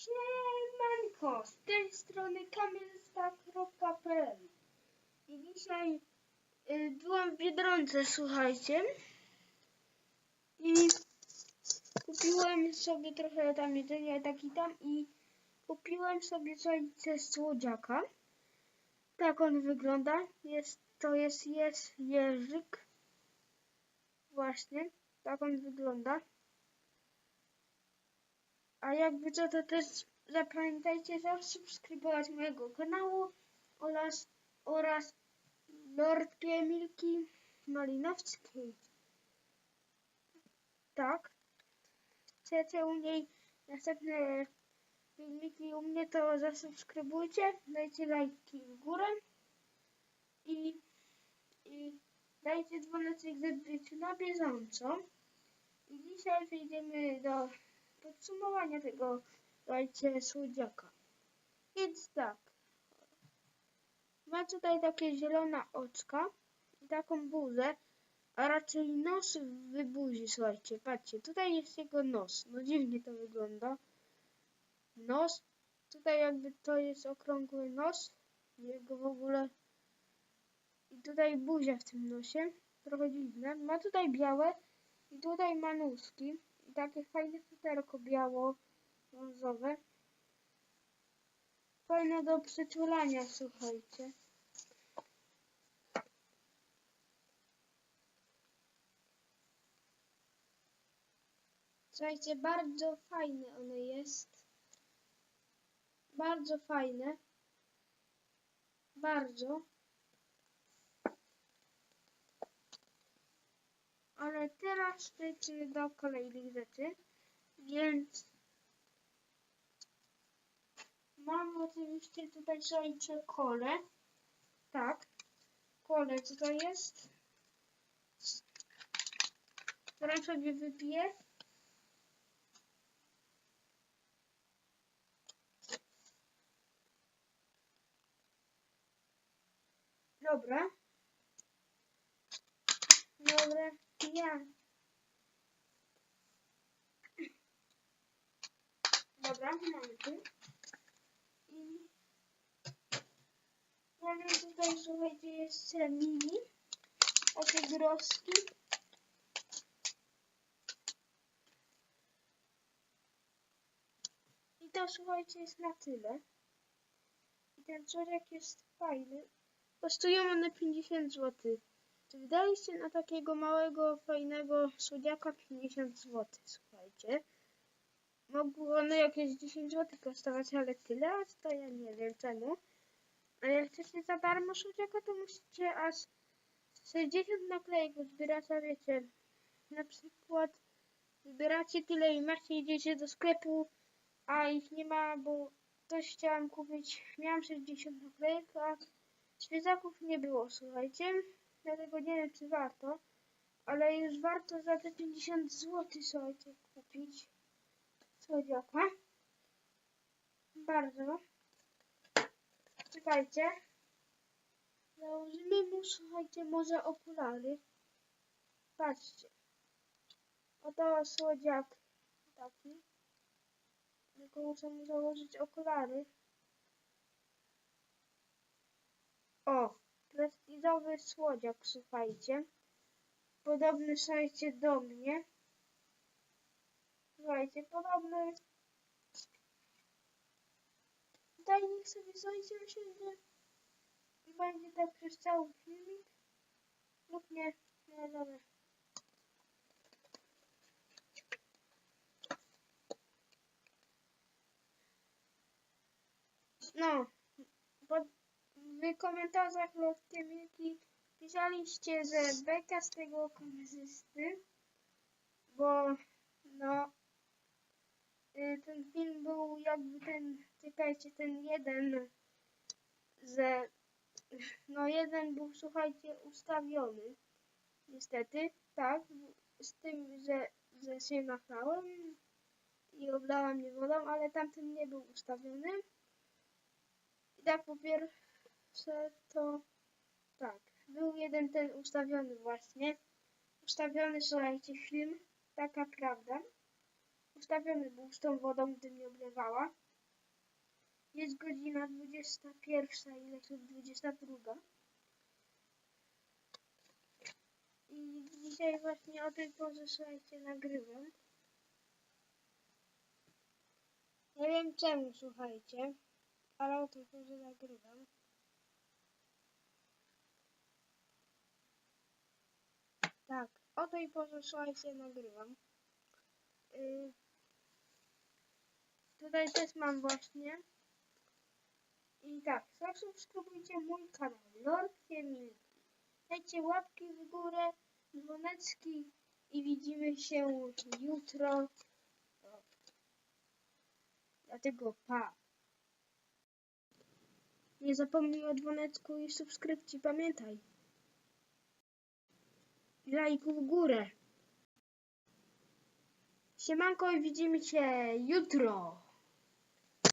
Siemanko, z tej strony kamilstak.pl I dzisiaj y, byłam w Biedronce, słuchajcie. I kupiłem sobie trochę tam jedzenia, tak i tam i kupiłem sobie słuchajcie słodziaka. Tak on wygląda. Jest, to jest, jest jeżyk. Właśnie, tak on wygląda. A jakby co, to też zapamiętajcie zasubskrybować mojego kanału oraz, oraz Lordki Emilki Malinowskiej. Tak. Chcecie u niej następne filmiki u mnie, to zasubskrybujcie, dajcie lajki w górę i, i dajcie dzwoneczek, żeby być na bieżąco. I dzisiaj przejdziemy do podsumowania tego słuchajcie słodziaka. Więc tak. Ma tutaj takie zielone oczka i taką buzę, a raczej nos w słuchajcie, patrzcie, tutaj jest jego nos, no dziwnie to wygląda. Nos, tutaj jakby to jest okrągły nos, jego w ogóle i tutaj buzia w tym nosie, trochę dziwne. Ma tutaj białe i tutaj ma nóżki i takie fajne futerko biało brązowe. Fajne do przeczulania, słuchajcie. Słuchajcie, bardzo fajne one jest. Bardzo fajne. Bardzo. Teraz przejdźmy do kolejnych rzeczy. Więc mam oczywiście tutaj słuchajcie kole. Tak. Kole, to jest? Teraz sobie wypiję. Dobra. Dobra, ja. Dobra, mamy tu. I mamy tutaj, słuchajcie, jeszcze mini. Takie groski. I to, słuchajcie, jest na tyle. I ten czorek jest fajny. Kosztują one 50 zł. Czy wydaliście na takiego małego, fajnego słodziaka 50 zł, słuchajcie? Mogły one jakieś 10 zł kosztować, ale tyle, aż to ja nie wiem czemu. A jak chcecie za darmo słodziaka, to musicie aż 60 naklejek zbierać, a wiecie, na przykład zbieracie tyle i macie, idziecie do sklepu, a ich nie ma, bo coś chciałam kupić, miałam 60 naklejek, a Świeżaków nie było, słuchajcie. Dlatego nie wiem, czy warto. Ale już warto za te 50 zł, słuchajcie, kupić słodziaka. Bardzo. Czekajcie. Założymy mu, słuchajcie, może okulary. Patrzcie. Oto słodziak taki. Tylko muszę mu założyć okulary. O, prestiżowy słodziak, słuchajcie. Podobny, słuchajcie, do mnie. Słuchajcie, podobny. Tutaj niech sobie, słuchajcie, usiądzie i będzie tak przez cały filmik. Lub nie, nie, dobra. No, w komentarzach lotkie Milki pisaliście, że beka z tego kamerzysty, bo no y, ten film był jakby ten, czekajcie, ten jeden, że no jeden był, słuchajcie, ustawiony. Niestety, tak, z tym, że, że się nachlałem i oblałam mnie wodą, ale tamten nie był ustawiony. I tak po pierwsze to tak, był jeden ten ustawiony właśnie. Ustawiony, słuchajcie, film, taka prawda. Ustawiony był z tą wodą, gdy mnie oblewała. Jest godzina 21, ile to 22. I dzisiaj właśnie o tej porze, słuchajcie, nagrywam. Nie wiem czemu, słuchajcie, ale o tej porze nagrywam. Tak, o tej porze, słuchajcie, nagrywam. Yy, tutaj też mam właśnie. I tak, zasubskrybujcie mój kanał Lord Emilki. Dajcie łapki w górę, dzwoneczki i widzimy się jutro. Dlatego pa. Nie zapomnij o dzwoneczku i subskrypcji, pamiętaj. Lajku w górę. Siemanko i widzimy się jutro.